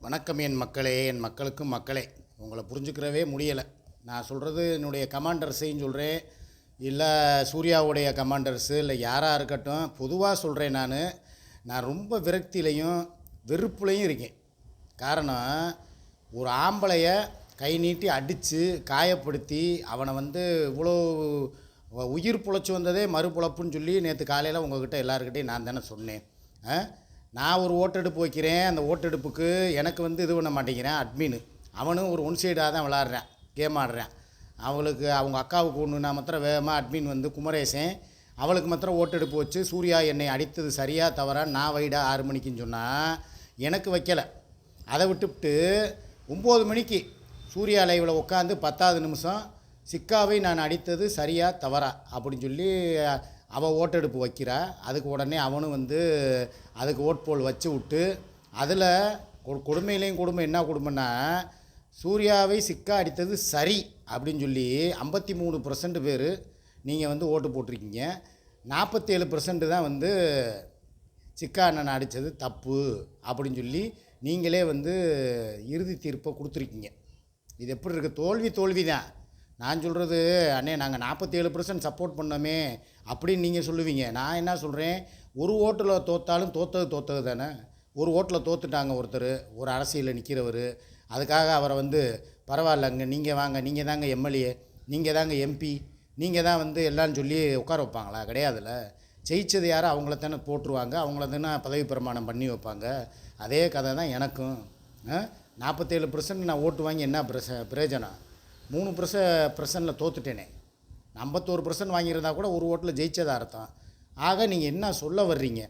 வணக்கம் என் மக்களே என் மக்களுக்கும் மக்களே. உங்களை புரிஞ்சுக்கிறவே முடியலை. நான் சொல்கிறது என்னுடைய கமாண்டர்ஸையும் சொல்கிறேன் இல்லை சூர்யாவுடைய கமாண்டர்ஸு இல்லை யாராக இருக்கட்டும் பொதுவாக சொல்கிறேன் நான். நான் ரொம்ப விரக்தியிலையும் வெறுப்புலையும் இருக்கேன். காரணம் ஒரு ஆம்பளைய கை நீட்டி அடித்து காயப்படுத்தி அவனை வந்து இவ்வளோ உயிர் புழைச்சி வந்ததே மறுபுழப்புன்னு சொல்லி நேற்று காலையில் உங்கள்கிட்ட எல்லாருக்கிட்டையும் நான் தானே சொன்னேன். ஆ? நான் ஒரு ஓட்டெடுப்பு வைக்கிறேன் அந்த ஓட்டெடுப்புக்கு எனக்கு வந்து இது பண்ண மாட்டேங்கிறேன் அட்மின் அவனும் ஒரு ஒன் சைடாக தான் விளாட்றேன் கேம் ஆடுறேன். அவளுக்கு அவங்க அக்காவுக்கு ஒன்றுனா நான் மாத்திரம் வேகமாக அட்மின் வந்து குமரேசன் அவளுக்கு மாத்திரம் ஓட்டெடுப்பு வச்சு சூர்யா என்னை அடித்தது சரியா தவறா நான் வைடா ஆறு மணிக்குன்னு சொன்னால் எனக்கு வைக்கலை. அதை விட்டுவிட்டு ஒம்பது மணிக்கு சூர்யா லைவில் உட்காந்து பத்தாவது நிமிஷம் சிக்காவை நான் அடித்தது சரியா தவறா அப்படின்னு சொல்லி அவள் ஓட்டெடுப்பு வைக்கிறா. அதுக்கு உடனே அவனும் வந்து அதுக்கு ஓட் போல் வச்சு விட்டு அதில் கொ- கொடுமையிலையும் கொடுமை. என்ன கொடுமைன்னா சூர்யாவை சிக்கா அடித்தது சரி அப்படின்னு சொல்லி ஐம்பத்தி மூணு பர்சன்ட் பேர் நீங்கள் வந்து ஓட்டு போட்டிருக்கீங்க. நாற்பத்தேழு பர்சன்ட் தான் வந்து சிக்கா அண்ணன் அடித்தது தப்பு அப்படின்னு சொல்லி நீங்களே வந்து இறுதி தீர்ப்பை கொடுத்துருக்கீங்க. இது எப்படி இருக்குது தோல்வி தோல்வி தான் நான் சொல்கிறது அண்ணே நாங்கள் நாற்பத்தேழு பர்சன்ட் சப்போர்ட் பண்ணோமே. அப்படின்னு நீங்கள் சொல்லுவீங்க. நான் என்ன சொல்கிறேன் ஒரு ஓட்டில் தோத்தாலும் தோத்தது தோத்தது தானே? ஒரு ஓட்டில் தோத்துட்டாங்க ஒருத்தர் ஒரு அரசியலில் நிற்கிறவர் அதுக்காக அவரை வந்து பரவாயில்லங்க நீங்கள் வாங்க நீங்கள் தாங்க எம்எல்ஏ நீங்கள் தாங்க எம்பி நீங்கள் தான் வந்து எல்லாம் சொல்லி உட்கார வைப்பாங்களா? கிடையாதுல்ல. ஜெயிச்சது யாரோ அவங்கள தானே போட்டுருவாங்க அவங்கள தானே பதவி பிரமாணம் பண்ணி வைப்பாங்க. அதே கதை தான் எனக்கும். நாற்பத்தேழு பர்சன்ட் நான் ஓட்டு வாங்கி என்ன பிரச பிரயோஜனம்? மூணு பர்ச பர்சன்டில் தோத்துட்டேனே. ஐம்பத்தோரு பர்சன்ட் வாங்கியிருந்தா கூட ஒரு ஓட்டில் ஜெயிச்சதா அர்த்தம். ஆக நீங்கள் என்ன சொல்ல வர்றீங்க?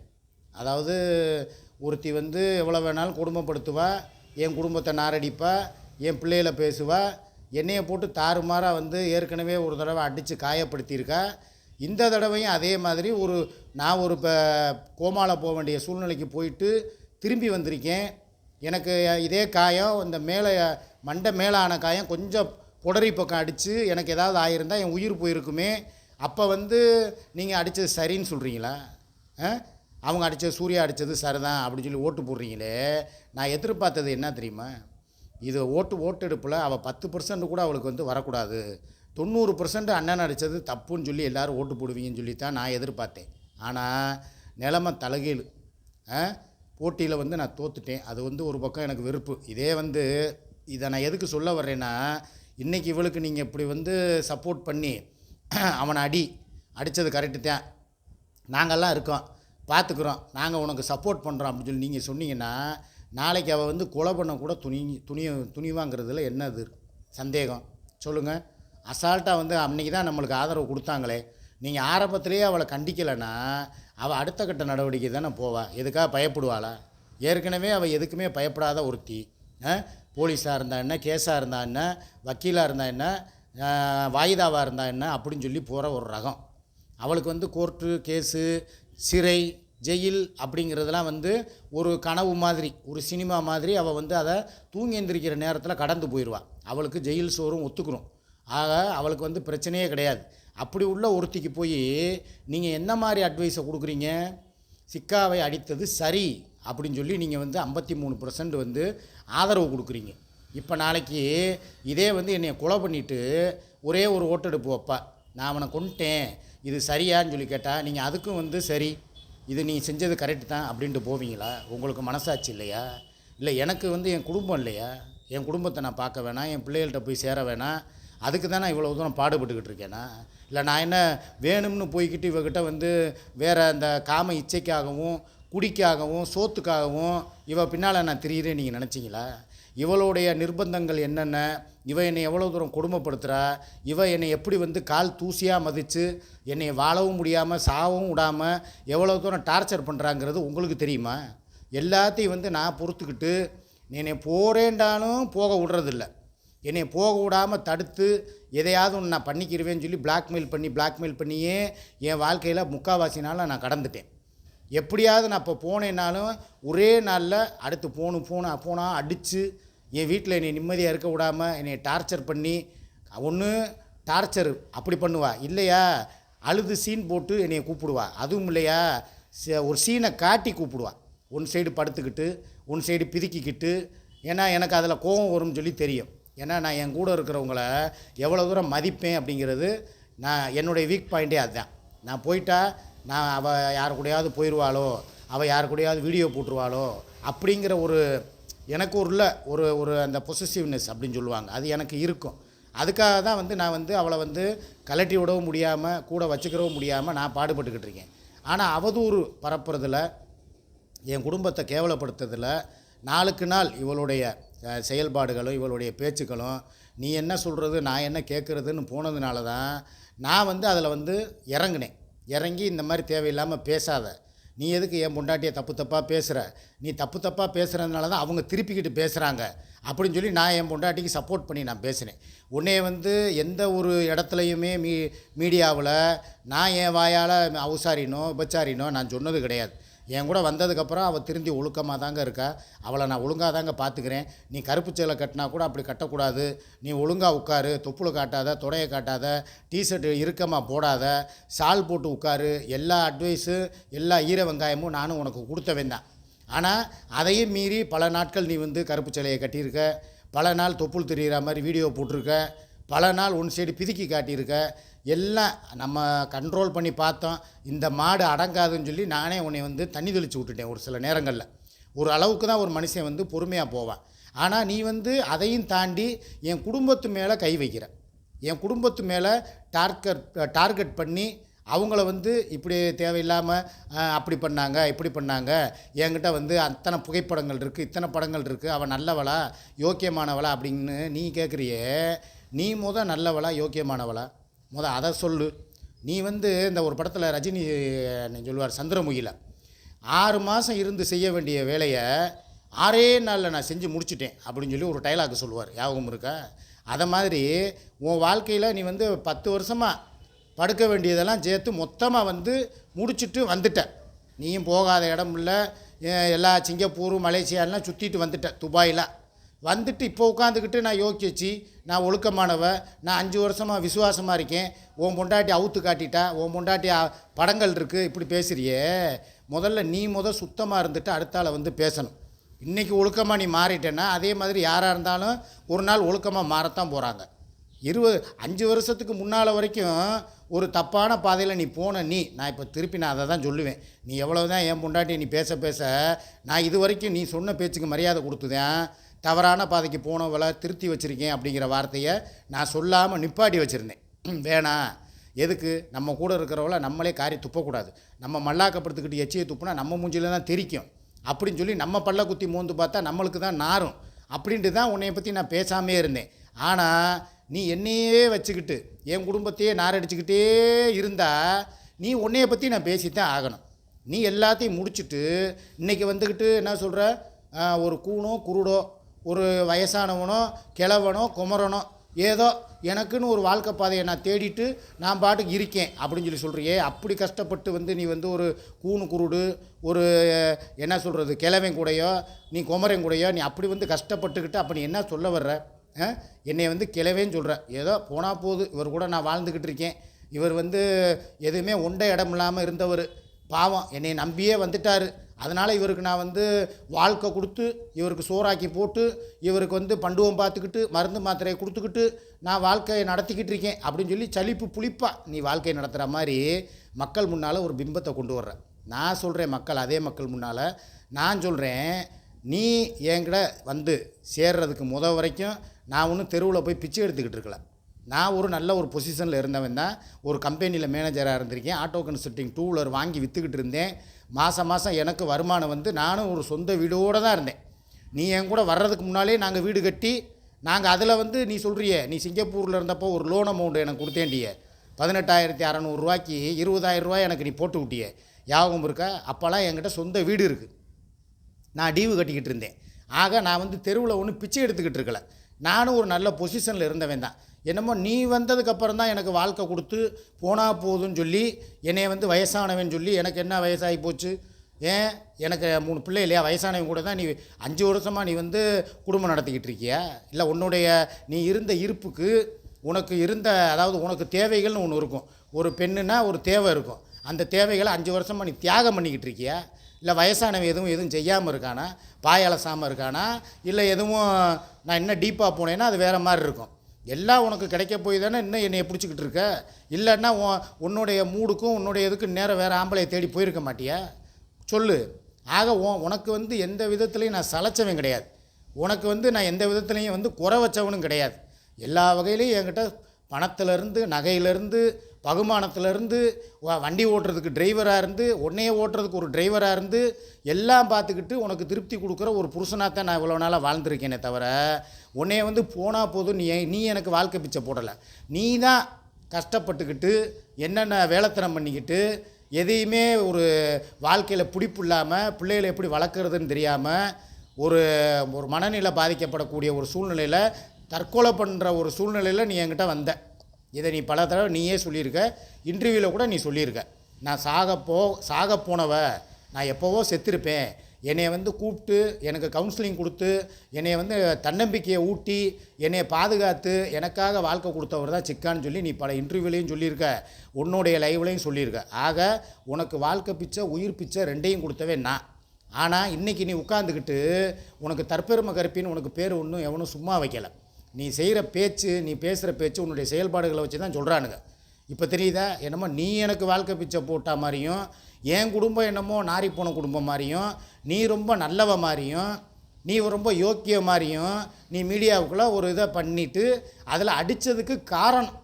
அதாவது ஒருத்தி வந்து எவ்வளோ வேணாலும் குடும்பப்படுத்துவா என் குடும்பத்தை நாரடிப்பா என் பிள்ளைகளை பேசுவா என்னையை போட்டு தாறுமாறாக வந்து ஏற்கனவே ஒரு தடவை அடித்து காயப்படுத்தியிருக்கா. இந்த தடவையும் அதே மாதிரி ஒரு நான் ஒரு இப்போ கோமால போக வேண்டிய சூழ்நிலைக்கு போயிட்டு திரும்பி வந்திருக்கேன். எனக்கு இதே காயம் இந்த மேலே மண்டை மேலான காயம் கொஞ்சம் புடரி பக்கம் அடித்து எனக்கு ஏதாவது ஆயிருந்தால் என் உயிர் போயிருக்குமே. அப்போ வந்து நீங்கள் அடித்தது சரின்னு சொல்கிறீங்களா ஆ? அவங்க அடித்தது சூர்யா அடித்தது சரிதான் அப்படின்னு சொல்லி ஓட்டு போடுறீங்களே. நான் எதிர்பார்த்தது என்ன தெரியுமா? இது ஓட்டு ஓட்டெடுப்பில் அவள் பத்து பர்சன்ட் கூட அவளுக்கு வந்து வரக்கூடாது. தொண்ணூறு பர்சன்ட் அண்ணன் அடித்தது தப்புன்னு சொல்லி எல்லோரும் ஓட்டு போடுவீங்கன்னு சொல்லி தான் நான் எதிர்பார்த்தேன். ஆனால் நிலமை தலகீழ். போட்டியில் வந்து நான் தோத்துட்டேன். அது வந்து ஒரு பக்கம் எனக்கு வெறுப்பு. இதே வந்து இதை நான் எதுக்கு சொல்ல வர்றேன்னா இன்றைக்கி இவளுக்கு நீங்கள் இப்படி வந்து சப்போர்ட் பண்ணி அவனை அடி அடித்தது கரெக்டு தான். நாங்கள்லாம் இருக்கோம் பார்த்துக்குறோம் நாங்கள் உனக்கு சப்போர்ட் பண்ணுறோம் அப்படின்னு சொல்லி நீங்கள் சொன்னீங்கன்னா நாளைக்கு அவள் வந்து கொலை பண்ண கூட துணி துணி துணிவாங்கிறதுல என்ன இது? சந்தேகம். சொல்லுங்கள் அசால்ட்டாக வந்து அன்றைக்கி தான் நம்மளுக்கு ஆதரவு கொடுத்தாங்களே. நீங்கள் ஆரம்பத்திலேயே அவளை கண்டிக்கலைன்னா அவள் அடுத்த கட்ட நடவடிக்கை தானே போவா. எதுக்காக பயப்படுவாளா? ஏற்கனவே அவள் எதுக்குமே பயப்படாத ஒருத்தி. போலீஸாக இருந்தா என்ன கேஸாக இருந்தால் என்ன வக்கீலாக இருந்தால் என்ன வாய்தாவாக இருந்தால் என்ன அப்படின்னு சொல்லி போகிற ஒரு ரகம். அவளுக்கு வந்து கோர்ட்டு கேஸு சிறை ஜெயில் அப்படிங்கிறதெல்லாம் வந்து ஒரு கனவு மாதிரி ஒரு சினிமா மாதிரி அவள் வந்து அதை தூங்கி எந்திரிக்கிற நேரத்தில் கடந்து போயிடுவாள் அவளுக்கு ஜெயில் சோறும் ஒத்துக்கணும். ஆக அவளுக்கு வந்து பிரச்சனையே கிடையாது. அப்படி உள்ள ஒருத்திக்கு போய் நீங்கள் என்ன மாதிரி அட்வைஸை கொடுக்குறீங்க? சிக்காவை அடித்தது சரி அப்படின்னு சொல்லி நீங்கள் வந்து ஐம்பத்தி மூணு பர்சன்ட் வந்து ஆதரவு கொடுக்குறீங்க. இப்போ நாளைக்கு இதே வந்து என்னை கொலை பண்ணிவிட்டு ஒரே ஒரு ஓட்டெடுப்பு வைப்பா. நான் அவனை கொண்டுட்டேன் இது சரியான்னு சொல்லி கேட்டால் நீங்கள் அதுக்கும் வந்து சரி இது நீ செஞ்சது கரெக்டு தான் அப்படின்ட்டு போவீங்களா? உங்களுக்கு மனசாட்சி இல்லையா? இல்லை எனக்கு வந்து என் குடும்பம் இல்லையா? என் குடும்பத்தை நான் பார்க்க வேணாம் என் பிள்ளைகள்கிட்ட போய் சேர வேணாம் அதுக்கு தான் நான் இவ்வளோ தூரம் பாடுபட்டுக்கிட்டு இருக்கேனா? இல்லை நான் என்ன வேணும்னு போய்கிட்டு இவகிட்ட வந்து வேறு அந்த காம இச்சைக்காகவும் குடிக்காகவும் சோத்துக்காகவும் இவ பின்னால் நான் திரியிறேன் நீங்கள் நினச்சிங்களா? இவளுடைய நிர்பந்தங்கள் என்னென்ன? இவ என்னை எவ்வளோ தூரம் கொடுமைப்படுத்துகிறா இவ என்னை எப்படி வந்து கால் தூசியாக மதித்து என்னை வாழவும் முடியாமல் சாகவும் விடாமல் எவ்வளோ தூரம் டார்ச்சர் பண்ணுறாங்கிறது உங்களுக்கு தெரியுமா? எல்லாத்தையும் வந்து நான் பொறுத்துக்கிட்டு என்னை போகிறேன்டாலும் போக விடுறதில்ல. என்னை போக விடாமல் தடுத்து எதையாவது ஒன்று நான் பண்ணிக்கிடுவேன்னு சொல்லி பிளாக்மெயில் பண்ணி பிளாக்மெயில் பண்ணியே என் வாழ்க்கையில் முக்காவாசினால் நான் கடந்துட்டேன். எப்படியாவது நான் இப்போ போனேன்னாலும் ஒரே நாளில் அடுத்து போகணும் போன போனால் அடித்து என் வீட்டில் என்னை நிம்மதியாக இருக்க விடாமல் என்னை டார்ச்சர் பண்ணி ஒன்று டார்ச்சர் அப்படி பண்ணுவா. இல்லையா? அழுது சீன் போட்டு என்னை கூப்பிடுவா. அதுவும் இல்லையா? ஒரு சீனை காட்டி கூப்பிடுவா. ஒன் சைடு படுத்துக்கிட்டு ஒன் சைடு பிதுக்கிக்கிட்டு. ஏன்னா எனக்கு அதில் கோபம் வரும்னு சொல்லி தெரியும். ஏன்னா நான் என் கூட இருக்கிறவங்கள எவ்வளோ தூரம் மதிப்பேன் அப்படிங்கிறது நான் என்னுடைய வீக் பாயிண்ட்டே அதுதான். நான் போயிட்டால் நான் அவள் யார் கூடயாவது போயிடுவாளோ அவள் யார் கூடயாவது வீடியோ போட்டுருவாளோ அப்படிங்கிற ஒரு எனக்கு உள்ள ஒரு ஒரு அந்த பொசிசிவ்னஸ் அப்படின்னு சொல்லுவாங்க. அது எனக்கு இருக்கும். அதுக்காக தான் வந்து நான் வந்து அவளை வந்து கலட்டி விடவும் முடியாமல் கூட வச்சுக்கிறவும் முடியாமல் நான் பாடுபட்டுக்கிட்டு இருக்கேன். ஆனால் அவதூறு பரப்புறதில் என் குடும்பத்தை கேவலப்படுத்துறதில் நாளுக்கு நாள் இவளுடைய செயல்பாடுகளும் இவளுடைய பேச்சுக்களும் நீ என்ன சொல்கிறது நான் என்ன கேட்குறதுன்னு போனதுனால தான் நான் வந்து அதில் வந்து இறங்கினேன். இறங்கி இந்த மாதிரி தேவையில்லாமல் பேசாத. நீ எதுக்கு என் பொண்டாட்டியை தப்பு தப்பாக பேசுகிற நீ தப்பு தப்பாக பேசுகிறதுனால தான் அவங்க திருப்பிக்கிட்டு பேசுகிறாங்க அப்படின்னு சொல்லி நான் என் பொண்டாட்டிக்கு சப்போர்ட் பண்ணி நான் பேசினேன். உன்னைய வந்து எந்த ஒரு இடத்துலையுமே மீ மீடியாவில் நான் என் வாயால் அவுசாரினோ உபச்சாரினோ நான் சொன்னது கிடையாது. என் கூட வந்ததுக்கப்புறம் அவள் திருந்தி ஒழுக்கமாக தாங்க இருக்கா. அவளை நான் ஒழுங்காக தாங்க பார்த்துக்கிறேன் நீ கருப்பு சேலை கட்டினா கூட அப்படி கட்டக்கூடாது. நீ ஒழுங்காக உட்காரு. தொப்புளை காட்டாத தொடையை காட்டாத டிஷர்ட் இறுக்கமாக போடாத. ஷால் போட்டு உட்காரு. எல்லா அட்வைஸு எல்லா ஈர வெங்காயமும் நானும் உனக்கு கொடுத்த தான். ஆனால் அதையும் மீறி பல நாட்கள் நீ வந்து கருப்பு சேலையை கட்டியிருக்க. பல நாள் தொப்புள் தெரிகிற மாதிரி வீடியோ போட்டிருக்க. பல நாள் ஒன் சைடு பிதுக்கி காட்டியிருக்க. எல்லாம் நம்ம கண்ட்ரோல் பண்ணி பார்த்தோம். இந்த மாடு அடங்காதுன்னு சொல்லி நானே உன்னை வந்து தண்ணி தெளித்து விட்டுட்டேன் ஒரு சில நேரங்களில். ஒரு அளவுக்கு தான் ஒரு மனுஷன் வந்து பொறுமையாக போவான். ஆனால் நீ வந்து அதையும் தாண்டி என் குடும்பத்து மேலே கை வைக்கிற. என் குடும்பத்து மேலே டார்கெட் டார்கெட் பண்ணி அவங்கள வந்து இப்படி தேவையில்லாமல் அப்படி பண்ணாங்க இப்படி பண்ணாங்க. என்கிட்ட வந்து அத்தனை புகைப்படங்கள் இருக்குது இத்தனை படங்கள் இருக்குது அவள் நல்லவளா யோக்கியமானவளா அப்படின்னு நீ கேட்குறியே நீ முத நல்லவளா யோக்கியமானவளா? முத அதை சொல்லு. நீ வந்து இந்த ஒரு படத்தில் ரஜினி சொல்லுவார் சந்திரமுகியில் ஆறு மாதம் இருந்து செய்ய வேண்டிய வேலையை ஆறே நாளில் நான் செஞ்சு முடிச்சிட்டேன் அப்படின்னு சொல்லி ஒரு டைலாக் சொல்லுவார். ஞாபகம் இருக்கா? அதை மாதிரி உன் வாழ்க்கையில் நீ வந்து பத்து வருஷமாக படுக்க வேண்டியதெல்லாம் சேர்த்து மொத்தமாக வந்து முடிச்சுட்டு வந்துட்ட. நீயும் போகாத இடம் இல்லை. எல்லா சிங்கப்பூர் மலேசியாலாம் சுற்றிட்டு வந்துட்ட துபாயில். வந்துட்டு இப்போ உட்காந்துக்கிட்டு நான் யோக்கியச்சு நான் ஒழுக்கமானவ நான் அஞ்சு வருஷமாக விசுவாசமாக இருக்கேன் உன் பொண்டாட்டி அவுத்து காட்டிட்டா உன் பொண்டாட்டி படங்கள் இருக்குது இப்படி பேசுறியே. முதல்ல நீ முதல் சுத்தமாக இருந்துட்டு அடுத்தால வந்து பேசணும். இன்றைக்கி ஒழுக்கமாக நீ மாறிட்டேன்னா அதே மாதிரி யாராக இருந்தாலும் ஒரு நாள் ஒழுக்கமாக மாறத்தான் போகிறாங்க இருபது அஞ்சு வருஷத்துக்கு முன்னால் வரைக்கும் ஒரு தப்பான பாதையில் நீ போன நீ நான் இப்போ திருப்பி நான் அதை தான் சொல்லுவேன். நீ எவ்வளவு தான் என் பொண்டாட்டி நீ பேச பேச நான் இது வரைக்கும் நீ சொன்ன பேச்சுக்கு மரியாதை கொடுத்துதேன். தவறான பாதைக்கு போனவளை திருத்தி வச்சுருக்கேன் அப்படிங்கிற வார்த்தையை நான் சொல்லாமல் நிப்பாட்டி வச்சுருந்தேன். வேணாம் எதுக்கு? நம்ம கூட இருக்கிறவளை நம்மளே காரி துப்பக்கூடாது. நம்ம மல்லாக்கப்படுத்துக்கிட்டு எச்சியை துப்புனா நம்ம மூஞ்சியில் தான் தெரிக்கும். அப்படின்னு சொல்லி நம்ம பல்ல குத்தி மோந்து பார்த்தா நம்மளுக்கு தான் நாரும். அப்படின்ட்டு தான் உன்னைய பற்றி நான் பேசாமே இருந்தேன். ஆனால் நீ என்னையே வச்சுக்கிட்டு என் குடும்பத்தையே நாரடிச்சுக்கிட்டே இருந்தால் நீ உன்னைய பற்றி நான் பேசித்தான் ஆகணும். நீ எல்லாத்தையும் முடிச்சுட்டு இன்றைக்கி வந்துக்கிட்டு என்ன சொல்கிற ஒரு கூணோ குருடோ ஒரு வயசானவனோ கிழவனோ குமரனோ ஏதோ எனக்குன்னு ஒரு வாழ்க்கை பாதையை நான் தேடிட்டு நான் பாட்டுக்கு இருக்கேன் அப்படின்னு சொல்லி சொல்கிறியே அப்படி கஷ்டப்பட்டு வந்து நீ வந்து ஒரு கூணு குருடு ஒரு என்ன சொல்கிறது கிழவன் கூடையோ நீ குமரன் கூடையோ நீ அப்படி வந்து கஷ்டப்பட்டுக்கிட்டு அப்போ நீ என்ன சொல்ல வர்ற? என்னை வந்து கிழவேன்னு சொல்கிற ஏதோ போனால் போகுது. இவர் கூட நான் வாழ்ந்துக்கிட்டு இருக்கேன். இவர் வந்து எதுவுமே உண்டை இடம் இல்லாமல் இருந்தவர். பாவம் என்னை நம்பியே வந்துட்டார். அதனால் இவருக்கு நான் வந்து வாழ்க்கை கொடுத்து இவருக்கு சோறாக்கி போட்டு இவருக்கு வந்து பண்டுவம் பார்த்துக்கிட்டு மருந்து மாத்திரையை கொடுத்துக்கிட்டு நான் வாழ்க்கையை நடத்திக்கிட்டு இருக்கேன் அப்படின்னு சொல்லி சலிப்பு புளிப்பா நீ வாழ்க்கையை நடத்துகிற மாதிரி மக்கள் முன்னால் ஒரு பிம்பத்தை கொண்டு வர்ற. நான் சொல்கிறேன் மக்கள் அதே மக்கள் முன்னால். நான் சொல்கிறேன் நீ என்கிட்ட வந்து சேர்றதுக்கு முத வரைக்கும் நான் ஒன்றும் தெருவில் போய் பிச்சை எடுத்துக்கிட்டு இருக்கல. நான் ஒரு நல்ல ஒரு பொசிஷனில் இருந்தவன் தான். ஒரு கம்பெனியில் மேனேஜராக இருந்திருக்கேன். ஆட்டோ கன்சல்ட்டிங் டூ வீலர் வாங்கி விற்றுக்கிட்டு இருந்தேன். மாதம் மாதம் எனக்கு வருமானம் வந்து நானும் ஒரு சொந்த வீடோடு தான் இருந்தேன். நீ என் கூட வர்றதுக்கு முன்னாலே நாங்கள் வீடு கட்டி நாங்கள் அதில் வந்து நீ சொல்கிறியே நீ சிங்கப்பூரில் இருந்தப்போ ஒரு லோன் அமௌண்ட் எனக்கு கொடுத்தேண்டிய பதினெட்டாயிரத்தி அறநூறுரூவாய்க்கு இருபதாயிரரூவா எனக்கு நீ போட்டு விட்டிய. ஞாபகம் இருக்கா? அப்போல்லாம் என்கிட்ட சொந்த வீடு இருக்குது நான் டீவு கட்டிக்கிட்டு இருந்தேன். ஆக நான் வந்து தெருவில் ஒன்றும் பிச்சை எடுத்துக்கிட்டு இருக்கல. நானும் ஒரு நல்ல பொசிஷனில் இருந்தவன் தான். என்னமோ நீ வந்ததுக்கப்புறம் தான் எனக்கு வாழ்க்கை கொடுத்து போனால் போதுன்னு சொல்லி என்னை வந்து வயசானவன் சொல்லி எனக்கு என்ன வயசாகி போச்சு? ஏன்? எனக்கு மூணு பிள்ளை இல்லையா? வயசானவன் கூட தான் நீ அஞ்சு வருஷமாக நீ வந்து குடும்பம் நடத்திக்கிட்டு இருக்கியா? இல்லை உன்னுடைய நீ இருந்த இருப்புக்கு உனக்கு இருந்த அதாவது உனக்கு தேவைகள்னு ஒன்று இருக்கும். ஒரு பெண்ணுனா ஒரு தேவை இருக்கும். அந்த தேவைகளை அஞ்சு வருஷமாக நீ தியாகம் பண்ணிக்கிட்டு இருக்கியா? இல்லை வயசானவன் எதுவும் எதுவும் செய்யாமல் இருக்கானா? பாய் அலசாமல் இருக்கானா? இல்லை எதுவும் நான் என்ன டீப்பாக போனேன்னா அது வேறு மாதிரி இருக்கும். எல்லாம் உனக்கு கிடைக்க போய் தானே இன்னும் என்னை பிடிச்சிக்கிட்டு இருக்க? இல்லைன்னா உன்னுடைய மூடுக்கும் உன்னுடைய இதுக்கு நேரம் வேறு ஆம்பளையை தேடி போயிருக்க மாட்டியா? சொல்லு. ஆக உன் உனக்கு வந்து எந்த விதத்துலையும் நான் சலைச்சவன் கிடையாது. உனக்கு வந்து நான் எந்த விதத்துலையும் வந்து குறை வச்சவனும் கிடையாது. எல்லா வகையிலையும் என்கிட்ட பணத்திலேருந்து நகையிலேருந்து பகுமானத்திலேருந்து வண்டி ஓட்டுறதுக்கு டிரைவராக இருந்து உன்னையே ஓட்டுறதுக்கு ஒரு டிரைவராக இருந்து எல்லாம் பார்த்துக்கிட்டு உனக்கு திருப்தி கொடுக்குற ஒரு புருஷனாக தான் நான் இவ்வளோ நாளாக வாழ்ந்துருக்கேனே தவிர உன்னைய வந்து போனால் போதும் நீ நீ எனக்கு வாழ்க்கை பிச்சை போடலை. நீ தான் கஷ்டப்பட்டுக்கிட்டு என்னென்ன வேலைத்தனம் பண்ணிக்கிட்டு எதையுமே ஒரு வாழ்க்கையில் பிடிப்பு இல்லாமல் பிள்ளைகளை எப்படி வளர்க்குறதுன்னு தெரியாமல் ஒரு ஒரு மனநிலை பாதிக்கப்படக்கூடிய ஒரு சூழ்நிலையில் தற்கொலை பண்ணுற ஒரு சூழ்நிலையில் நீ என்கிட்ட வந்த. இதை நீ பல தடவை நீயே சொல்லியிருக்க. இன்டர்வியூவில் கூட நீ சொல்லியிருக்க. நான் சாகப்போ போ சாக போனவ நான் எப்போவோ செத்திருப்பேன். என்னை வந்து கூப்பிட்டு எனக்கு கவுன்சிலிங் கொடுத்து என்னை வந்து தன்னம்பிக்கையை ஊட்டி என்னை பாதுகாத்து எனக்காக வாழ்க்கை கொடுத்தவர் தான் சிக்கான்னு சொல்லி நீ பல இன்டர்வியூலையும் சொல்லியிருக்க. உன்னுடைய லைவ்லையும் சொல்லியிருக்க. ஆக உனக்கு வாழ்க்கை பிச்சை உயிர் பிச்சை ரெண்டையும் கொடுத்தவே நான். ஆனால் இன்றைக்கி நீ உட்காந்துக்கிட்டு உனக்கு தற்பெருமை கருப்பின்னு உனக்கு பேர் ஒன்றும் எவனும் சும்மா வைக்கலை. நீ செய்கிற பேச்சு நீ பேசுகிற பேச்சு உன்னுடைய செயல்பாடுகளை வச்சு தான் சொல்கிறானுங்க இப்போ தெரியுதா? என்னமோ நீ எனக்கு வாழ்க்கை பிச்சை போட்டா மாதிரியும் என் குடும்பம் என்னமோ நாரி போன குடும்பம் மாதிரியும் நீ ரொம்ப நல்லவ மாதிரியும் நீ ரொம்ப யோக்கிய மாதிரியும் நீ மீடியாவுக்குள்ளே ஒரு இதை பண்ணிவிட்டு அதில் அடித்ததுக்கு காரணம்.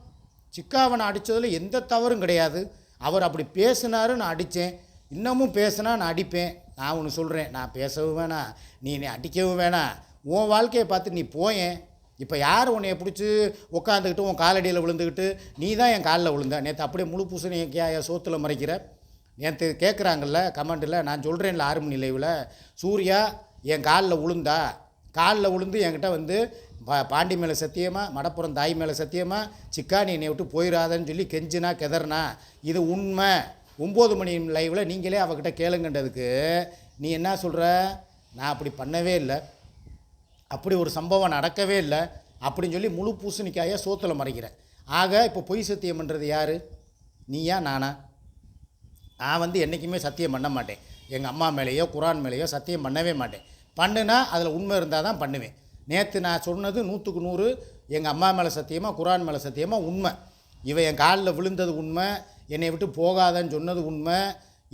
சிக்காவனை அடித்ததில் எந்த தவறும் கிடையாது. அவர் அப்படி பேசினாரு நான் அடித்தேன் இன்னமும் பேசினா நான் அடிப்பேன். நான் ஒன்று சொல்கிறேன் நான் பேசவும் வேணாம். நீ என்னை அடிக்கவும் வேணாம். உன் வாழ்க்கையை பார்த்து நீ போயேன். இப்போ யார் உன்னைய பிடிச்சி உட்காந்துக்கிட்டு உன் காலடியில் விழுந்துக்கிட்டு நீ தான் என் காலில் விழுந்த. நேற்று அப்படியே முழு பூசணி என் சோத்தில் மறைக்கிற. நேற்று கேட்குறாங்கல்ல கமெண்ட்டில் நான் சொல்கிறேன்ல ஆறு மணி லைவில் சூர்யா என் காலில் விழுந்தா காலில் விழுந்து என்கிட்ட வந்து பா பாண்டி மேலே சத்தியமா மடப்புறம் தாய் மேலே சத்தியமா சிக்கா நீ என்னை விட்டு போயிடாதன்னு சொல்லி கெஞ்சினா கெதறனா இது உண்மை. ஒம்பது மணி லைவில் நீங்களே அவகிட்ட கேளுங்கன்றதுக்கு நீ என்ன சொல்கிற நான் அப்படி பண்ணவே இல்லை. அப்படி ஒரு சம்பவம் நடக்கவே இல்லை. அப்படின்னு சொல்லி முழு பூசணிக்காயை சோத்தில் மறைக்கிறேன். ஆக இப்போ பொய் சத்தியம் பண்ணுறது யார்? நீயா நானா? நான் வந்து என்றைக்குமே சத்தியம் பண்ண மாட்டேன். எங்கள் அம்மா மேலேயோ குரான் மேலேயோ சத்தியம் பண்ணவே மாட்டேன். பண்ணுனா அதில் உண்மை இருந்தால் தான் பண்ணுவேன். நேற்று நான் சொன்னது நூற்றுக்கு நூறு எங்கள் அம்மா மேலே சத்தியமாக குரான் மேலே சத்தியமாக உண்மை. இவன் என் காலில் விழுந்தது உண்மை என்னை விட்டு போகாதன்னு சொன்னது உண்மை.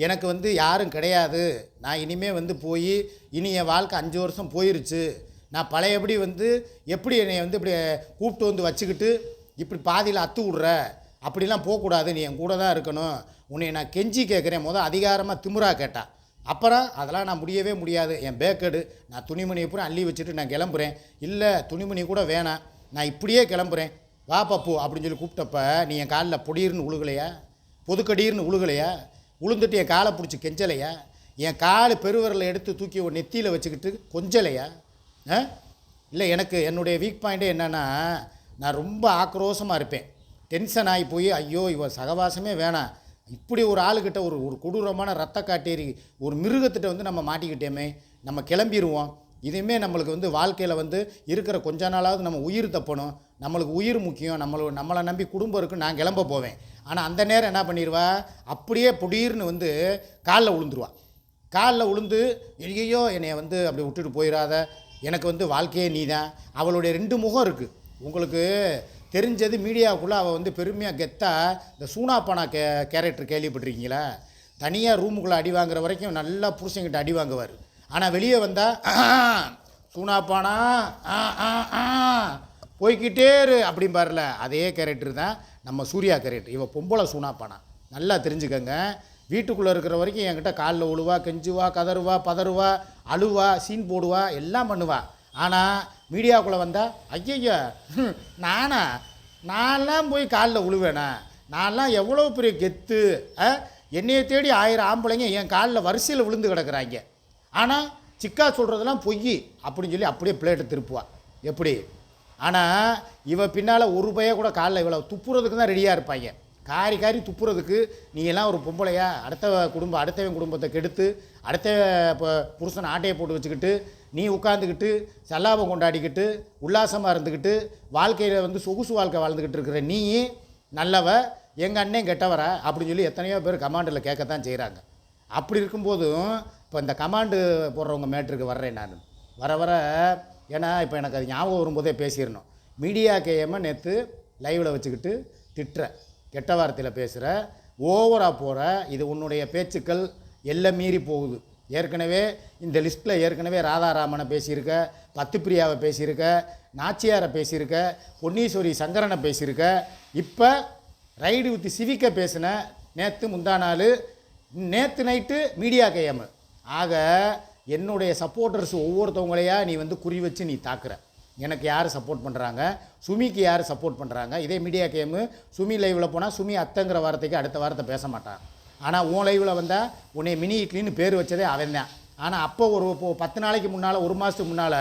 எனக்கு வந்து யாரும் கிடையாது. நான் இனிமேல் வந்து போய் இனி என் வாழ்க்கை அஞ்சு வருஷம் போயிருச்சு. நான் பழையபடி வந்து எப்படி என்னை வந்து இப்படி கூப்பிட்டு வந்து வச்சுக்கிட்டு இப்படி பாதியில் அத்து விட்ற? அப்படிலாம் போகக்கூடாது நீ என் கூட தான் இருக்கணும். உன்னை நான் கெஞ்சி கேட்குறேன். முதல் அதிகாரமாக திமுறா கேட்டா. அப்புறம் அதெல்லாம் நான் முடியவே முடியாது. என் பேக்கடு நான் துணிமணியை பூரா அள்ளி வச்சுட்டு நான் கிளம்புறேன். இல்லை துணிமணி கூட வேணாம். நான் இப்படியே கிளம்புறேன். வா பப்பு அப்படின்னு சொல்லி கூப்பிட்டப்ப நீ என் காலில் பொடிர்னு உழுகலையா? பொதுக்கடீர்னு உழுகலையா? உளுந்துட்டு என் காலை பிடிச்சி கெஞ்சலையா? என் கால் பெருவரில் எடுத்து தூக்கி ஒரு நெத்தியில் வச்சுக்கிட்டு கொஞ்சலையா? இல்லை எனக்கு என்னுடைய வீக் பாயிண்ட்டு என்னென்னா நான் ரொம்ப ஆக்ரோஷமாக இருப்பேன். டென்ஷன் ஆகி போய் ஐயோ இவன் சகவாசமே வேணாம். இப்படி ஒரு ஆளுக்கிட்ட ஒரு ஒரு கொடூரமான ரத்த காட்டேரி ஒரு மிருகத்திட்ட வந்து நம்ம மாட்டிக்கிட்டேமே நம்ம கிளம்பிடுவோம் இதுவுமே நம்மளுக்கு வந்து வாழ்க்கையில் வந்து இருக்கிற கொஞ்ச நாளாவது நம்ம உயிர் தப்பணும். நம்மளுக்கு உயிர் முக்கியம். நம்மளை நம்மளை நம்பி குடும்பம் இருக்கு நான் கிளம்ப போவேன். ஆனால் அந்த நேரம் என்ன பண்ணிடுவா அப்படியே புடீர்னு வந்து காலில் விழுந்துருவா காலில் விழுந்து எங்கேயோ என்னை வந்து அப்படி விட்டுட்டு போயிடாத எனக்கு வந்து வாழ்க்கையே நீ தான் அவளுடைய ரெண்டு முகம் இருக்குது உங்களுக்கு தெரிஞ்சது மீடியாவுக்குள்ளே அவள் வந்து பெருமையாக கெத்தா இந்த சூனாப்பானா கே கேரக்டர் கேள்விப்பட்டிருக்கீங்களா? தனியாக ரூமுக்குள்ளே அடி வாங்குற வரைக்கும் நல்லா புருஷங்கிட்ட அடி வாங்குவார். ஆனால் வெளியே வந்தால் சூனாப்பானா ஆ ஆ ஆ போய்க்கிட்டே இரு அப்படிம்பார்ல அதே கேரக்டர் தான் நம்ம சூர்யா கேரக்டர். இவள் பொம்பளை சூனாப்பானா நல்லா தெரிஞ்சுக்கங்க. வீட்டுக்குள்ளே இருக்கிற வரைக்கும் என்கிட்ட காலில் உழுவா கெஞ்சுவா கதறுவா பதறுவா அழுவா சீன் போடுவா எல்லாம் பண்ணுவா. ஆனால் மீடியாவுக்குள்ளே வந்தால் ஐயய்யா நானா நான்லாம் போய் காலில் உழுவேனா? நான்லாம் எவ்வளோ பெரிய கெத்து என்னையை தேடி ஆயிரம் ஆம்பளைங்க என் காலில் வரிசையில் விழுந்து கிடக்குறாங்க. ஆனால் சிக்கா சொல்கிறதெல்லாம் பொய் அப்படின்னு சொல்லி அப்படியே பிளேட்டை திருப்புவா. எப்படி? ஆனால் இவ பின்னால் ஒரு பைய கூட காலில் இவ்வளோ துப்புறதுக்கு தான் ரெடியாக இருப்பாங்க. காரி காரி துப்புறதுக்கு நீ எல்லாம் ஒரு பொம்பளையா? அடுத்த குடும்பம் அடுத்தவன் குடும்பத்தை கெடுத்து அடுத்த இப்போ புருஷன் ஆட்டையை போட்டு வச்சுக்கிட்டு நீ உட்காந்துக்கிட்டு சல்லாபம் கொண்டாடிக்கிட்டு உல்லாசமாக இருந்துக்கிட்டு வாழ்க்கையில் வந்து சொகுசு வாழ்க்கை வாழ்ந்துக்கிட்டு இருக்கிற நீ நல்லவ எங்கள் அண்ணன் கெட்டவரா? அப்படின்னு சொல்லி எத்தனையோ பேர் கமாண்டில் கேட்கத்தான் செய்கிறாங்க அப்படி இருக்கும்போதும் இப்போ இந்த கமாண்டு போடுறவங்க மேட்ருக்கு வர்றேன் நான். வர வர ஏன்னா இப்போ எனக்கு அது ஞாபகம் வரும்போதே பேசிடணும். மீடியா கேஎம்மை நேற்று லைவில் வச்சுக்கிட்டு திட்டுற. கெட்ட வார்த்தையில் பேசுகிற ஓவராக போகிற இது உன்னுடைய பேச்சுக்கள் எல்லை மீறி போகுது. ஏற்கனவே இந்த லிஸ்ட்டில் ஏற்கனவே ராதாராமனை பேசியிருக்க பத்துப்பிரியாவை பேசியிருக்க நாச்சியாரை பேசியிருக்க பொன்னீஸ்வரி சங்கரனை பேசியிருக்க இப்போ ரைடு வித் சிவிக்க பேசின நேற்று முந்தா நாள் நேற்று நைட்டு மீடியா கையம் ஆக என்னுடைய சப்போர்ட்டர்ஸ் ஒவ்வொருத்தவங்களையா நீ வந்து குறி வச்சு நீ தாக்குற. எனக்கு யார் சப்போர்ட் பண்ணுறாங்க சுமிக்கு யார் சப்போர்ட் பண்ணுறாங்க இதே மீடியா கேமு சுமி லைவில் போனால் சுமி அத்தைங்கிற வார்த்தைக்கு அடுத்த வாரத்தை பேச மாட்டான் ஆனால் உன் லைவில் வந்தால் உன்னை மினி இட்லின்னு பேர் வச்சதே அவன் தான். ஆனால் அப்போ ஒரு இப்போ பத்து நாளைக்கு முன்னால் ஒரு மாதத்துக்கு முன்னால்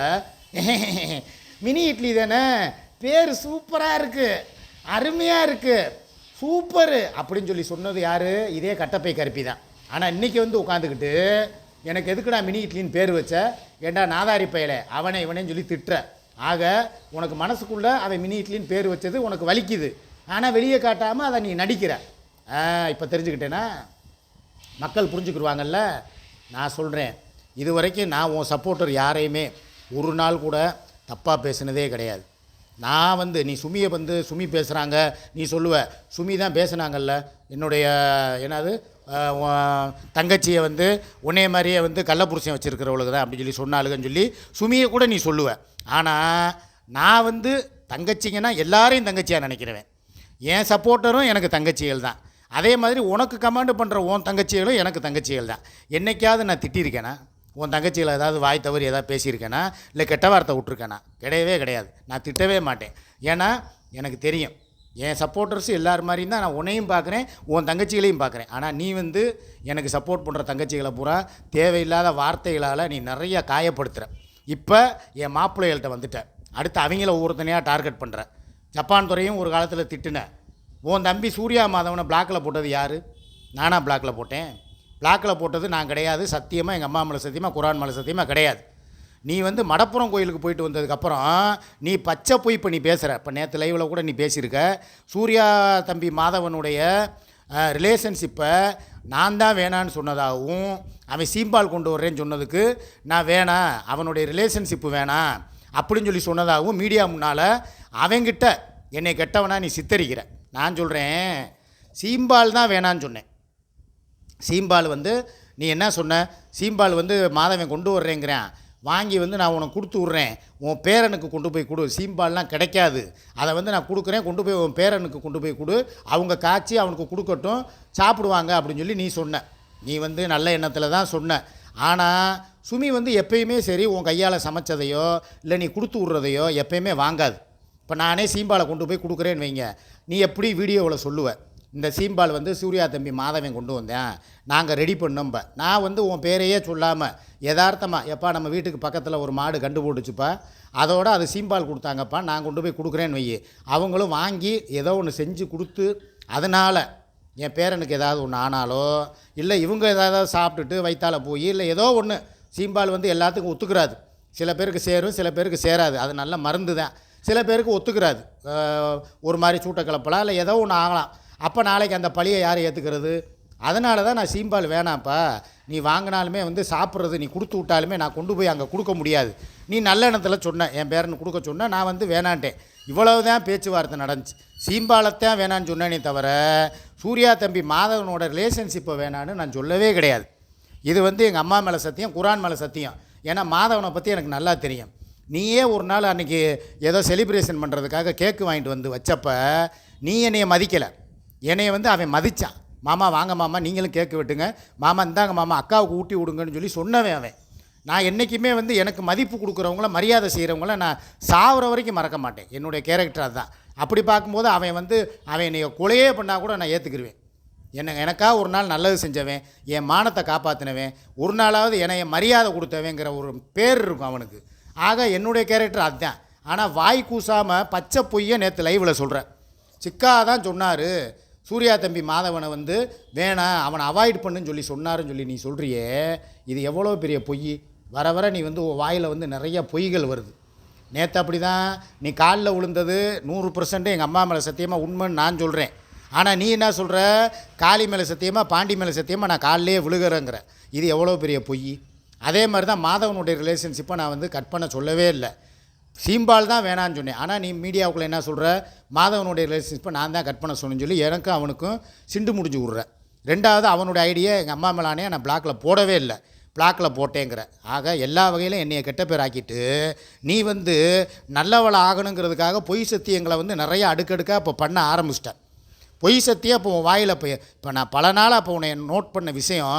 மினி இட்லி தானே? பேர் சூப்பராக இருக்குது அருமையாக இருக்குது சூப்பரு அப்படின்னு சொல்லி சொன்னது யார்? இதே கட்டப்பை கருப்பி தான். ஆனால் இன்றைக்கி வந்து உட்காந்துக்கிட்டு எனக்கு எதுக்குடா மினி இட்லின்னு பேர் வச்ச? ஏண்டா நாதாரி பயலே? அவனை இவனேன்னு சொல்லி திட்டுற. ஆக உனக்கு மனசுக்குள்ளே அதை மினி இட்லின்னு பேர் வச்சது உனக்கு வலிக்குது. ஆனால் வெளியே காட்டாமல் அதை நீ நடிக்கிற. இப்போ தெரிஞ்சுக்கிட்டேன்னா மக்கள் புரிஞ்சுக்கிடுவாங்கல்ல நான் சொல்கிறேன் இது வரைக்கும் நான் உன் சப்போர்ட்டர் யாரையுமே ஒரு நாள் கூட தப்பாக பேசினதே கிடையாது. நான் வந்து நீ சுமியை வந்து சுமி பேசுகிறாங்க நீ சொல்லுவ. சுமி தான் பேசுனாங்கல்ல. என்னுடைய என்னது? தங்கச்சியை வந்து உன்னைய மாதிரியே வந்து கள்ளப்புருஷன் வச்சுருக்கிறவளுக்கு தான் அப்படின்னு சொல்லி சொன்னாளுகன்னு சொல்லி சுமியை கூட நீ சொல்லுவ. ஆனால் நான் வந்து தங்கச்சிங்கன்னா எல்லாரையும் தங்கச்சியாக நினைக்கிறவன். என் சப்போர்ட்டரும் எனக்கு தங்கச்சிகள் தான். அதே மாதிரி உனக்கு கமாண்டு பண்ணுற உன் தங்கச்சிகளும் எனக்கு தங்கச்சிகள் தான். என்றைக்காவது நான் திட்டியிருக்கேனா உன் தங்கச்சிகளை ஏதாவது வாய் தவறி ஏதாவது பேசியிருக்கேனா? இல்லை கெட்ட வார்த்தை விட்ருக்கேனா கிடையவே கிடையாது. நான் திட்டவே மாட்டேன். ஏன்னா எனக்கு தெரியும். என் சப்போர்ட்டர்ஸ் எல்லார் மாதிரியும் தான் நான் உன்னையும் பார்க்குறேன் உன் தங்கச்சிகளையும் பார்க்குறேன். ஆனால் நீ வந்து எனக்கு சப்போர்ட் பண்ணுற தங்கச்சிகளை பூரா தேவையில்லாத வார்த்தைகளால் நீ நிறைய காயப்படுத்துகிற இப்போ என் மாப்பிள்ளைகள்கிட்ட வந்துட்ட. அடுத்து அவங்கள ஒவ்வொருத்தனையாக டார்கெட் பண்ணுற ஜப்பான் துறையும் ஒரு காலத்தில் திட்டுனேன் உன் தம்பி சூர்யா மாதவனை பிளாக்கில் போட்டது யார்? நானாக பிளாக்கில் போட்டேன். பிளாக்கில் போட்டது நான் கிடையாது. சத்தியமாக எங்கள் அம்மா மேலே சத்தியமாக குரான் மேலே சத்தியமாக கிடையாது. நீ வந்து மடப்புறம் கோயிலுக்கு போயிட்டு வந்ததுக்கப்புறம் நீ பச்சை போய் இப்போ நீ பேசுகிற இப்போ நேற்று லைவில் கூட நீ பேசியிருக்க. சூர்யா தம்பி மாதவனுடைய ரிலேஷன்ஷிப்பை நான் தான் வேணான்னு சொன்னதாகவும் அவன் சீம்பால் கொண்டு வர்றேன்னு சொன்னதுக்கு நான் வேணாம் அவனுடைய ரிலேஷன்ஷிப்பு வேணாம் அப்படின்னு சொல்லி சொன்னதாகவும் மீடியா முன்னால் அவங்கிட்ட என்னை கெட்டவனா நீ சித்தரிக்கிற. நான் சொல்கிறேன் சீம்பால் தான் வேணான்னு சொன்னேன். சீம்பால் வந்து நீ என்ன சொன்ன? சீம்பால் வந்து மாதவன் கொண்டு வர்றேங்கிறேன். வாங்கி வந்து நான் உனக்கு கொடுத்து விட்றேன். உன் பேரனுக்கு கொண்டு போய் கொடு. சீம்பால்லாம் கிடைக்காது. அதை வந்து நான் கொடுக்குறேன். கொண்டு போய் உன் பேரனுக்கு கொண்டு போய் கொடு. அவங்க காய்ச்சி அவனுக்கு கொடுக்கட்டும். சாப்பிடுவாங்க அப்படின்னு சொல்லி நீ சொன்ன. நீ வந்து நல்ல எண்ணத்தில் தான் சொன்ன. ஆனால் சுமி வந்து எப்பயுமே சரி உன் கையால் சமைச்சதையோ இல்லை நீ கொடுத்து விட்றதையோ எப்பயுமே வாங்காது. இப்போ நானே சீம்பாலை கொண்டு போய் கொடுக்குறேன்னு வைங்க. நீ எப்படி வீடியோவில் சொல்லுவேன் இந்த சீம்பால் வந்து சூர்யா தம்பி மாதவன் கொண்டு வந்தேன். நாங்கள் ரெடி பண்ணோம்ப நான் வந்து உன் பேரையே சொல்லாமல் யதார்த்தமாக எப்பா நம்ம வீட்டுக்கு பக்கத்தில் ஒரு மாடு கண்டு போட்டுச்சுப்பா. அதோட அது சீம்பால் கொடுத்தாங்கப்பா நான் கொண்டு போய் கொடுக்குறேன்னு வை அவங்களும் வாங்கி ஏதோ ஒன்று செஞ்சு கொடுத்து அதனால் என் பேரனுக்கு ஏதாவது ஒன்று ஆனாலோ இல்லை இவங்க ஏதாவது சாப்பிட்டுட்டு வைத்தால் போய் இல்லை ஏதோ ஒன்று சீம்பால் வந்து எல்லாத்துக்கும் ஒத்துக்கிறாது. சில பேருக்கு சேரும் சில பேருக்கு சேராது. அது நல்ல மருந்து தான் சில பேருக்கு ஒத்துக்கிறாது. ஒரு மாதிரி சூட்டை கலப்பலாம் இல்லை ஏதோ ஒன்று ஆகலாம். அப்போ நாளைக்கு அந்த பழியை யார் ஏற்றுக்கிறது அதனால தான் நான் சீம்பால் வேணாம்ப்பா. நீ வாங்கினாலுமே வந்து சாப்பிட்றது நீ கொடுத்து விட்டாலுமே நான் கொண்டு போய் அங்கே கொடுக்க முடியாது. நீ நல்ல எண்ணத்தில் சொன்ன என் பேரனு கொடுக்க சொன்ன நான் வந்து வேணான்ட்டேன். இவ்வளவு தான் பேச்சுவார்த்தை நடந்துச்சு. சீம்பாலத்தான் வேணான்னு சொன்னேனே தவிர சூர்யா தம்பி மாதவனோட ரிலேஷன்ஷிப்பை வேணான்னு நான் சொல்லவே கிடையாது. இது வந்து எங்கள் அம்மா மேலே சத்தியம் குரான் மேலே சத்தியம். ஏன்னா மாதவனை பற்றி எனக்கு நல்லா தெரியும். நீயே ஒரு நாள் அன்றைக்கி ஏதோ செலிப்ரேஷன் பண்ணுறதுக்காக கேக்கு வாங்கிட்டு வந்து வச்சப்போ நீ என்னையை மதிக்கலை. என்னையை வந்து அவன் மதித்தான் மாமா வாங்க மாமா நீங்களும் கேட்க விட்டுங்க. மாமா இந்தாங்க மாமா அக்காவுக்கு ஊட்டி விடுங்கன்னு சொல்லி சொன்னவன் அவன். நான் என்றைக்குமே வந்து எனக்கு மதிப்பு கொடுக்குறவங்கள மரியாதை செய்கிறவங்கள நான் சாகிற வரைக்கும் மறக்க மாட்டேன். என்னுடைய கேரக்டர் அதுதான். அப்படி பார்க்கும்போது அவன் வந்து அவன் என்னைய கொலையே பண்ணால் கூட நான் ஏற்றுக்கிருவேன் என்ன எனக்காக ஒரு நாள் நல்லது செஞ்சவன் என் மானத்தை காப்பாற்றினவன் ஒரு நாளாவது என்னைய மரியாதை கொடுத்தவங்கிற ஒரு பேர் இருக்கும் அவனுக்கு. ஆக என்னுடைய கேரக்டர் அதுதான். ஆனால் வாய் கூசாமல் பச்சை பொய்யை நேற்று லைவில் சொல்கிறேன் சிக்கா தான் சொன்னார் சூர்யா தம்பி மாதவனை வந்து வேணாம் அவனை அவாய்ட் பண்ணுன்னு சொல்லி சொன்னாருன்னு சொல்லி நீ சொல்கிறியே இது எவ்வளோ பெரிய பொய்? வர வர நீ வந்து உன் வாயில் வந்து நிறைய பொய்கள் வருது. நேற்று அப்படி தான் நீ காலில் விழுந்தது நூறு பர்சன்ட்டு எங்கள் அம்மா மேலே சத்தியமாக உண்மைன்னு நான் சொல்கிறேன் ஆனால் நீ என்ன சொல்கிற காளி மேலே சத்தியமாக பாண்டி மேலே சத்தியமாக நான் காலிலே விழுகிறேங்கிற. இது எவ்வளோ பெரிய பொய்? அதே மாதிரி தான் மாதவனுடைய ரிலேஷன்ஷிப்பை நான் வந்து கட் பண்ண சொல்லவே இல்லை. சீம்பால் தான் வேணான்னு சொன்னேன். ஆனால் நீ மீடியாவுக்குள்ளே என்ன சொல்கிற மாதவனுடைய ரிலேஷன்ஷிப்பை நான் தான் கட் பண்ண சொன்னேன்னு சொல்லி எனக்கும் அவனுக்கும் சிண்டு முடிஞ்சு விட்றேன் ரெண்டாவது அவனுடைய ஐடியா எங்கள் அம்மா மேலானே நான் பிளாக்கில் போடவே இல்லை. பிளாக்கில் போட்டேங்கிற. ஆக எல்லா வகையிலும் என்னையை கெட்ட பேர் ஆக்கிட்டு நீ வந்து நல்லவளை ஆகணுங்கிறதுக்காக பொய் சத்தியங்களை வந்து நிறைய அடுக்கடுக்காக இப்போ பண்ண ஆரம்பிச்சிட்டேன் பொய் சத்தியம் இப்போ உன் வாயில் இப்போ இப்போ நான் பல நாளாக இப்போ உன்னை நோட் பண்ண விஷயம்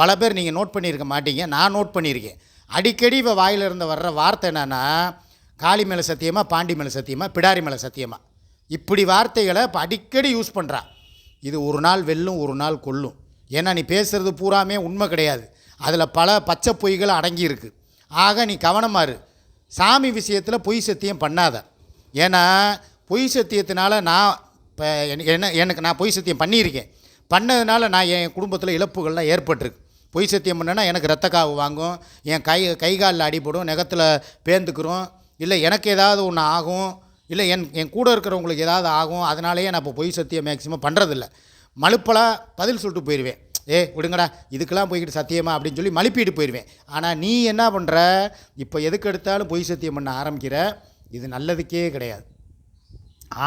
பல பேர் நீங்கள் நோட் பண்ணியிருக்க மாட்டீங்க. நான் நோட் பண்ணியிருக்கேன். அடிக்கடி இப்போ வாயிலிருந்து வர்ற வார்த்தை என்னென்னா காளி மேலே சத்தியமா பாண்டி மேலே சத்தியமா பிடாரி மேலே சத்தியமாக இப்படி வார்த்தைகளை இப்போ அடிக்கடி யூஸ் பண்ணுறா இது ஒரு நாள் வெல்லும் ஒரு நாள் கொல்லும். ஏன்னா நீ பேசுகிறது பூராமே உண்மை கிடையாது. அதில் பல பச்சை பொய்கள் அடங்கியிருக்கு ஆக நீ கவனமாறு சாமி விஷயத்தில் பொய் சத்தியம் பண்ணாத. ஏன்னா பொய் சத்தியத்தினால நான் இப்போ என்ன எனக்கு நான் பொய் சத்தியம் பண்ணியிருக்கேன். பண்ணதுனால நான் என் குடும்பத்தில் இழப்புகள்லாம் ஏற்பட்டிருக்கு. பொய் சத்தியம் பண்ணேன்னா எனக்கு ரத்த காவு வாங்கும். என் கை கை காலில் அடிபடும். நெகத்தில் பேந்துக்கிறோம். இல்லை எனக்கு ஏதாவது ஒன்று ஆகும் இல்லை என் என் கூட இருக்கிறவங்களுக்கு ஏதாவது ஆகும் அதனாலேயே நான் இப்போ பொய் சத்தியம் மேக்ஸிமம் பண்ணுறதில்ல மலுப்பலாக பதில் சொல்லிட்டு போயிடுவேன் ஏ விடுங்கடா இதுக்கெல்லாம் போய்கிட்டு சத்தியமா அப்படின்னு சொல்லி மழுப்பிட்டு போயிடுவேன் ஆனால் நீ என்ன பண்ணுற இப்போ எதுக்கு எடுத்தாலும் பொய் சத்தியம் பண்ண ஆரம்பிக்கிற? இது நல்லதுக்கே கிடையாது.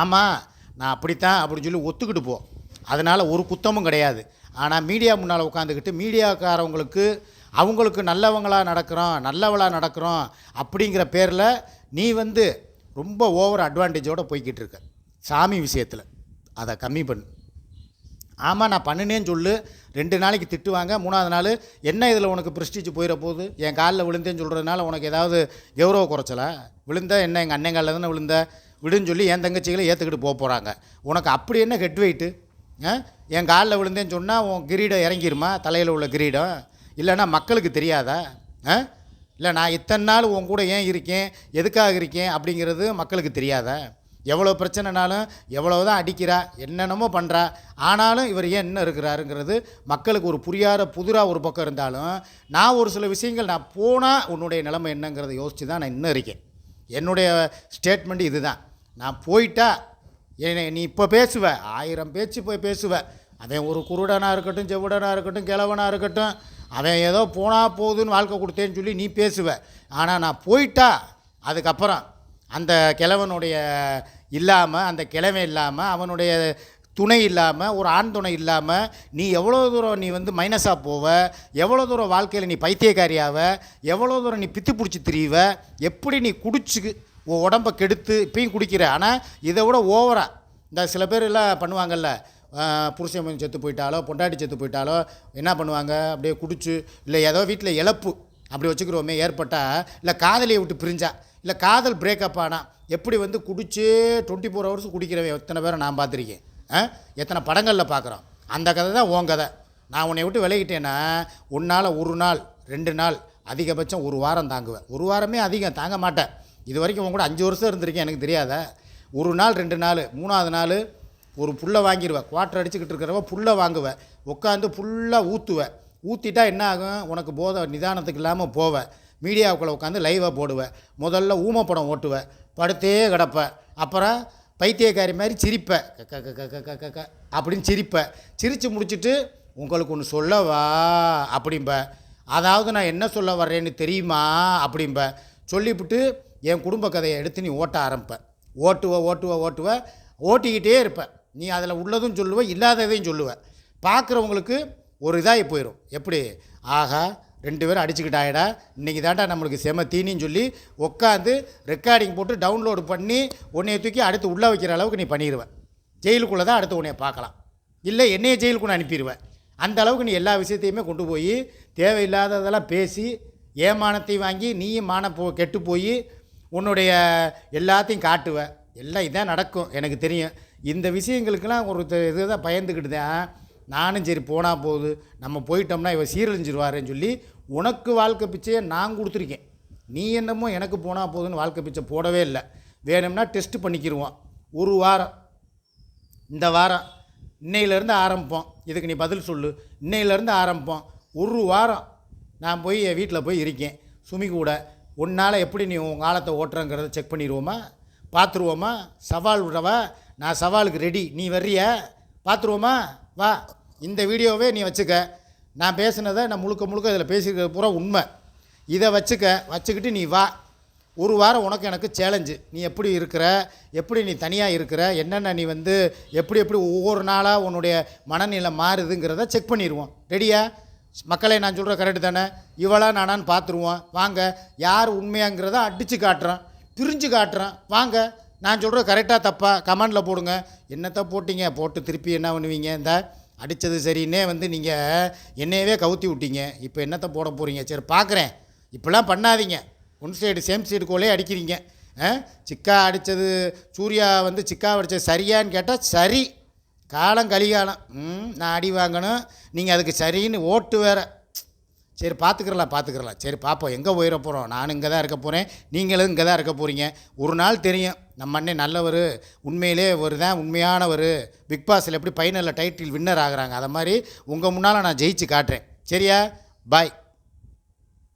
ஆமாம் நான் அப்படித்தான் அப்படின்னு சொல்லி ஒத்துக்கிட்டு போ. அதனால் ஒரு குத்தமும் கிடையாது. ஆனால் மீடியா முன்னால் உட்காந்துக்கிட்டு மீடியாக்காரவங்களுக்கு அவங்களுக்கு நல்லவங்களாக நடக்கிறோம் நல்லவளாக நடக்கிறோம் அப்படிங்கிற பேரில் நீ வந்து ரொம்ப ஓவர் அட்வான்டேஜோடு போய்கிட்டு இருக்க சாமி விஷயத்தில். அதை கம்மி பண்ணு. ஆமாம் நான் பண்ணினேன்னு சொல்லு. ரெண்டு நாளைக்கு திட்டுவாங்க. மூணாவது நாள் என்ன இதில் உனக்கு ப்ரெஸ்டீஜ் போயிட போகுது என் காலில் விழுந்தேன்னு சொல்கிறதுனால உனக்கு ஏதாவது கௌரவ குறைச்சலா? விழுந்த என்ன? எங்கள் அண்ணன் காலில் தானே விழுந்த? விடுன்னு சொல்லி என் தங்கச்சிகளை ஏற்றுக்கிட்டு போக போகிறாங்க உனக்கு அப்படி என்ன ஹெட் வெயிட்டு என் காலில் விழுந்தேன்னு சொன்னால் உன் கிரீடம் இறங்கிருமா? தலையில் உள்ள கிரீடம்? இல்லைன்னா மக்களுக்கு தெரியாதா? ஆ? இல்லை நான் இத்தனை நாள் உன் கூட ஏன் இருக்கேன்? எதுக்காக இருக்கேன்? அப்படிங்கிறது மக்களுக்கு தெரியாதா. எவ்வளோ பிரச்சனைனாலும் எவ்வளோ தான் அடிக்கிறா என்னென்னமோ பண்ணுறா ஆனாலும் இவர் ஏன் என்ன இருக்கிறாருங்கிறது மக்களுக்கு ஒரு புரியாத புதிராக ஒரு பக்கம் இருந்தாலும் நான் ஒரு சில விஷயங்கள் நான் போனால் உன்னுடைய நிலைமை என்னங்கிறத யோசித்து தான் நான் இன்னும் இருக்கேன். என்னுடைய ஸ்டேட்மெண்ட் இதுதான். நான் போயிட்டா என்னை நீ இப்போ பேசுவ ஆயிரம் பேச்சு போய் பேசுவ. அவன் ஒரு குருடனாக இருக்கட்டும் செவுடனாக இருக்கட்டும் கிழவனாக இருக்கட்டும் அவன் ஏதோ போனால் போகுதுன்னு வாழ்க்கை கொடுத்தேன்னு சொல்லி நீ பேசுவ. ஆனால் நான் போயிட்டா அதுக்கப்புறம் அந்த கிழவனுடைய இல்லாமல் அந்த கிழவன் இல்லாமல் அவனுடைய துணை இல்லாமல் ஒரு ஆண் துணை இல்லாமல் நீ எவ்வளோ தூரம் நீ வந்து மைனஸாக போவ எவ்வளோ தூரம் வாழ்க்கையில் நீ பைத்தியக்காரியாவ எவ்வளோ தூரம் நீ பித்து பிடிச்சி திரியுவ எப்படி நீ குடிச்சு உன் உடம்பை கெடுத்து இப்பயும் குடிக்கிற. ஆனால் இதை விட ஓவராக இந்த சில பேர் எல்லாம் பண்ணுவாங்கல்ல புருஷன் கொஞ்சம் செத்து போயிட்டாலோ பொண்டாட்டி செத்து போயிட்டாலோ என்ன பண்ணுவாங்க? அப்படியே குடிச்சு இல்லை ஏதோ வீட்டில் இழப்பு அப்படி வச்சுக்கிறோமே ஏற்பட்டால் இல்லை காதலியை விட்டு பிரிஞ்சா இல்லை காதல் பிரேக்கப் ஆனால் எப்படி வந்து குடிச்சு டுவெண்ட்டி ஃபோர் ஹவர்ஸ் குடிக்கிறவன் எத்தனை பேரை நான் பார்த்துருக்கேன்? எத்தனை படங்களில் பார்க்குறோம்? அந்த கதை தான் உன் கதை. நான் உன்னை விட்டு விலகிட்டேன்னா உன்னால் ஒரு நாள் ரெண்டு நாள் அதிகபட்சம் ஒரு வாரம் தாங்குவேன். ஒரு வாரமே அதிகம் தாங்க மாட்டேன். இது வரைக்கும் உன் கூட அஞ்சு வருஷம் இருந்திருக்கேன் எனக்கு தெரியாத? ஒரு நாள் ரெண்டு நாள் மூணாவது நாள் ஒரு புல்லை வாங்கிடுவேன் குவாட்டர் அடிச்சுக்கிட்டு இருக்கிறவ புல்லை வாங்குவேன் உட்காந்து ஃபுல்லாக ஊற்றுவேன் ஊற்றிட்டா என்ன ஆகும்? உனக்கு போதை நிதானத்துக்கு இல்லாமல் போவேன் மீடியாவுக்குள்ளே உட்காந்து லைவாக போடுவேன் முதல்ல ஊமப்படம் ஓட்டுவேன் படுத்தே கிடப்பேன் அப்புறம் பைத்தியக்காரி மாதிரி சிரிப்பேன் க க க க க க க அப்படின்னு சிரிப்பேன் சிரித்து முடிச்சுட்டு உங்களுக்கு ஒன்று சொல்லவா? அப்படிம்ப. அதாவது நான் என்ன சொல்ல வர்றேன்னு தெரியுமா? அப்படிம்ப. சொல்லிவிட்டு என் குடும்ப கதையை எடுத்து நீ ஓட்ட ஆரம்பிப்பேன் ஓட்டுவ ஓட்டுவ ஓட்டுவ. ஓட்டிக்கிட்டே இருப்பேன் நீ அதில் உள்ளதும் சொல்லுவ இல்லாததையும் சொல்லுவ. பார்க்குறவங்களுக்கு ஒரு இதாகி போயிடும் எப்படி? ஆகா ரெண்டு பேரும் அடிச்சுக்கிட்டாயடா. இன்றைக்கி தாண்டா நம்மளுக்கு செம தீனின்னு சொல்லி உட்காந்து ரெக்கார்டிங் போட்டு டவுன்லோடு பண்ணி உன்னைய தூக்கி அடுத்து உள்ளே வைக்கிற அளவுக்கு நீ பண்ணிடுவேன் ஜெயிலுக்குள்ளே தான் அடுத்து உன்னைய பார்க்கலாம். இல்லை என்னைய ஜெயிலுக்குள்ள அனுப்பிடுவேன் அந்த அளவுக்கு நீ எல்லா விஷயத்தையுமே கொண்டு போய் தேவையில்லாததெல்லாம் பேசி ஏமானத்தையும் வாங்கி நீயும் மான போ கெட்டு போய் உன்னுடைய எல்லாத்தையும் காட்டுவ. எல்லாம் இதான் நடக்கும் எனக்கு தெரியும். இந்த விஷயங்களுக்கெல்லாம் ஒரு இது தான் பயந்துக்கிட்டு தான் நானும் சரி போனால் போகுது நம்ம போயிட்டோம்னா இவன் சீரழிஞ்சிருவாருன்னு சொல்லி உனக்கு வாழ்க்கை பிச்சையை நான் கொடுத்துருக்கேன். நீ என்னமோ எனக்கு போனால் போதுன்னு வாழ்க்கை பிச்சை போடவே இல்லை. வேணும்னா டெஸ்ட் பண்ணிக்கிடுவோம் ஒரு வாரம். இந்த வாரம். இன்னையிலேருந்து ஆரம்பிப்போம். இதுக்கு நீ பதில் சொல்லு. இன்னையிலேருந்து ஆரம்பிப்போம். ஒரு வாரம் நான் போய் என் வீட்டில் போய் இருக்கேன். சுமி கூட. உன்னால் எப்படி நீ உன் காலத்தை ஓட்டுறங்கிறத செக் பண்ணிடுவோமா பார்த்துருவோமா சவால் விடவா? நான் சவாலுக்கு ரெடி நீ வர்றிய? பார்த்துருவோமா வா. இந்த வீடியோவே நீ வச்சுக்க. நான் பேசுனதை நான் முழுக்க முழுக்க இதில் பேசிக்கிறது பூரா உண்மை. இதை வச்சுக்க வச்சுக்கிட்டு நீ வா. ஒரு வாரம் உனக்கு எனக்கு சேலஞ்சு நீ எப்படி இருக்கிற? எப்படி நீ தனியாக இருக்கிற? என்னென்ன நீ வந்து எப்படி எப்படி ஒவ்வொரு நாளாக உன்னுடைய மனநிலை மாறுதுங்கிறத செக் பண்ணிடுவோம் ரெடியா மக்களை நான் சொல்கிற கரெக்டு தானே? இவளா நானான்னு பார்த்துருவோம் வாங்க. யார் உண்மையாங்கிறத அடித்து காட்டுறேன். பிரிஞ்சு காட்டுறேன். வாங்க. நான் சொல்கிறேன் கரெக்டாக தப்பா? கமெண்டில் போடுங்க. என்னத்தை போட்டிங்க? போட்டு திருப்பி என்ன பண்ணுவீங்க? இந்த அடித்தது சரின்னே வந்து நீங்கள் என்னையவே கவுத்தி விட்டீங்க. இப்போ என்னத்தை போட போகிறீங்க சரி பார்க்குறேன் இப்படிலாம் பண்ணாதீங்க. ஒன் சைடு சேம் சைடு கோலே அடிக்கிறீங்க. ஆ? சிக்கா அடித்தது சூர்யா வந்து சிக்கா அடித்தது சரியான்னு கேட்டால் சரி. காலம் கலிகாலம். ம் நான் அடி வாங்கணும். நீங்கள் அதுக்கு சரின்னு ஓட்டு வேற. சரி பார்த்துக்கிறலாம் பார்த்துக்கிறலாம் சரி பார்ப்போம் எங்கே போயிட போகிறோம் நானும் இங்கே தான் இருக்க போகிறேன் நீங்களும் இங்கே தான் இருக்க போகிறீங்க ஒரு நாள் தெரியும். நம்ம அண்ணன் நல்லவர் உண்மையிலே ஒரு தான் உண்மையானவர். பிக் பாஸில் எப்படி ஃபைனலில் டைட்டில் வின்னர் ஆகிறாங்க அதை மாதிரி உங்கள் முன்னால் நான் ஜெயிச்சு காட்டுறேன். சரியா? பாய்